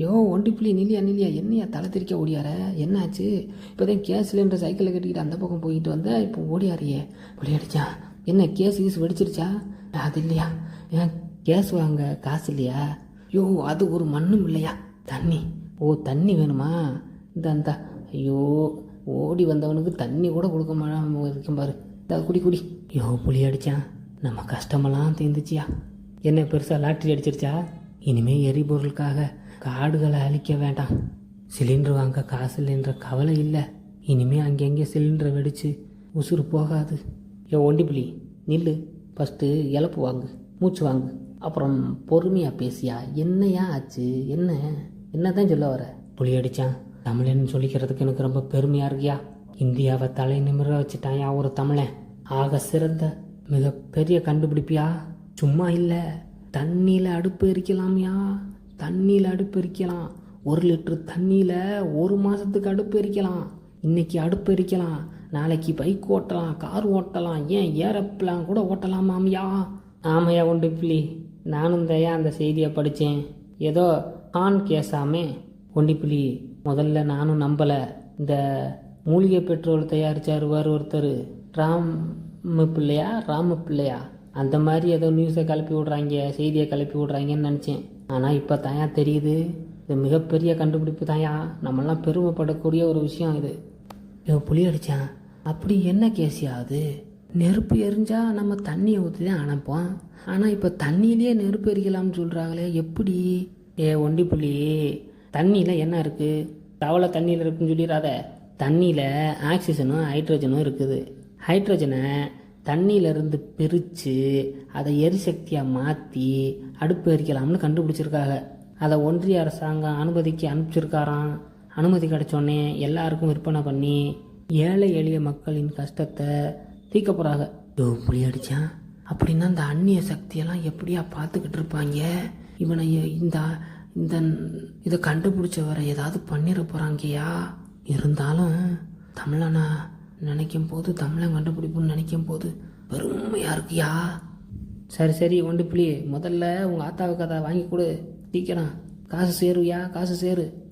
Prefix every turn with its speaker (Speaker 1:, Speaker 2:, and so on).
Speaker 1: யோ ஒண்டி புள்ளி நில்லியா நில்லியா என்னையா தலை திரிக்க ஓடியார? என்னாச்சு? இப்போதான் கேஸ் சிலிண்டர் சைக்கிளில் கட்டிக்கிட்டு அந்த பக்கம் போயிட்டு வந்தால் இப்போ ஓடியாரியே. விளையாடிச்சா என்ன கேஸ் கீஸ் வெடிச்சிருச்சா? அது இல்லையா? ஏன் கேஸ் வாங்க காசு இல்லையா? யோ அது ஒரு மண்ணும் இல்லையா? தண்ணி. ஓ தண்ணி வேணுமா? இந்த அந்த ஐயோ ஓடி வந்தவனுக்கு தண்ணி கூட கொடுக்க மாட்டாம இருக்கும் பாரு. இந்த குடி குடி. யோ புளி அடிச்சான் நம்ம கஷ்டமெல்லாம் தீர்ந்துச்சியா என்ன பெருசாக லாட்ரி அடிச்சிருச்சா? இனிமேல் எரிபொருளுக்காக காடுகளை அழிக்க வேண்டாம். சிலிண்டர் வாங்க காசு இல்லைன்ற கவலை இல்லை. இனிமே அங்கங்கே சிலிண்டரை வெடிச்சு உசுறு போகாது. ஏ ஒண்டிப்புலி நில்லு. ஃபஸ்ட்டு இழப்பு வாங்கு மூச்சு வாங்கு. அப்புறம் பொறுமையாக பேசியா என்னையா ஆச்சு என்ன? என்ன தான் சொல்ல வர? புளி அடித்தான் தமிழன் சொல்லிக்கிறதுக்கு எனக்கு ரொம்ப பெருமையாக இருக்கியா? இந்தியாவை தலை நிமிர வச்சுட்டாயா ஒரு தமிழன்? ஆக சிறந்த மிகப்பெரிய கண்டுபிடிப்பியா? சும்மா இல்லை. தண்ணியில் அடுப்பு எரிக்கலாம்யா? தண்ணியில் அடுப்பு எரிக்கலாம். ஒரு லிட்ரு தண்ணியில் ஒரு மாதத்துக்கு அடுப்பு எரிக்கலாம். இன்னைக்கு அடுப்பு எரிக்கலாம். நாளைக்கு பைக் ஓட்டலாம் கார் ஓட்டலாம் ஏன் ஏரோப்ளான் கூட ஓட்டலாமாம்யா ஆமையா உண்டு பிள்ளி நானும் தயா அந்த செய்தியை படித்தேன் ஏதோ ஆண் கேசாமே. ஒண்டிப்புலி முதல்ல நானும் நம்பலை. இந்த மூலிகை பெட்ரோல் தயாரிச்சார் வேறு ஒருத்தர். ராம பிள்ளையா? ராம பிள்ளையா? அந்த மாதிரி ஏதோ நியூஸை கிளப்பி விட்றாங்க செய்தியை கிளப்பி விட்றாங்கன்னு நினச்சேன். ஆனால் இப்போ தாயா தெரியுது. இது மிகப்பெரிய கண்டுபிடிப்பு தாயா நம்மெல்லாம் பெருமைப்படக்கூடிய ஒரு விஷயம் இது. இவன் புளி அடித்தான் அப்படி என்ன கேசியா அது? நெருப்பு எரிஞ்சால் நம்ம தண்ணியை ஊற்றி தான் அணைப்போம். ஆனால் இப்போ தண்ணியிலேயே நெருப்பு எரிக்கலாம்னு சொல்கிறாங்களே எப்படி? ஏ ஒண்டி புள்ளி தண்ணியில் என்ன இருக்குது தவளை தண்ணியில் இருக்குன்னு சொல்லிடாத தண்ணியில் ஆக்சிஜனும் ஹைட்ரஜனும் இருக்குது. ஹைட்ரஜனை தண்ணியிலிருந்து பிரித்து அதை எரிசக்தியாக மாற்றி அடுப்பு எரிக்கலாம்னு கண்டுபிடிச்சிருக்காங்க. அதை ஒன்றிய அரசாங்கம் அனுமதிக்கு அனுப்பிச்சிருக்காராம். அனுமதி கிடைச்சோடனே எல்லாருக்கும் விற்பனை பண்ணி ஏழை எளிய மக்களின் கஷ்டத்தை தீர்க்க போகிறாங்க யோ புளி அடித்தான் அப்படின்னா இந்த அந்நிய சக்தியெல்லாம் எப்படியா பார்த்துக்கிட்டு இருப்பாங்க? இவனை இந்த இந்த இதை கண்டுபிடிச்சவரை ஏதாவது பண்ணிட போகிறாங்கயா இருந்தாலும் தமிழனா நினைக்கும் போது தமிழன் கண்டுபிடிப்புன்னு நினைக்கும் போது பெருமையாக இருக்கியா? சரி சரி ஒன்று புள்ளி முதல்ல உங்கள் ஆத்தாவுக்கு அதை வாங்கி கொடு. சீக்கிரம். காசு சேருவியா? காசு சேரு.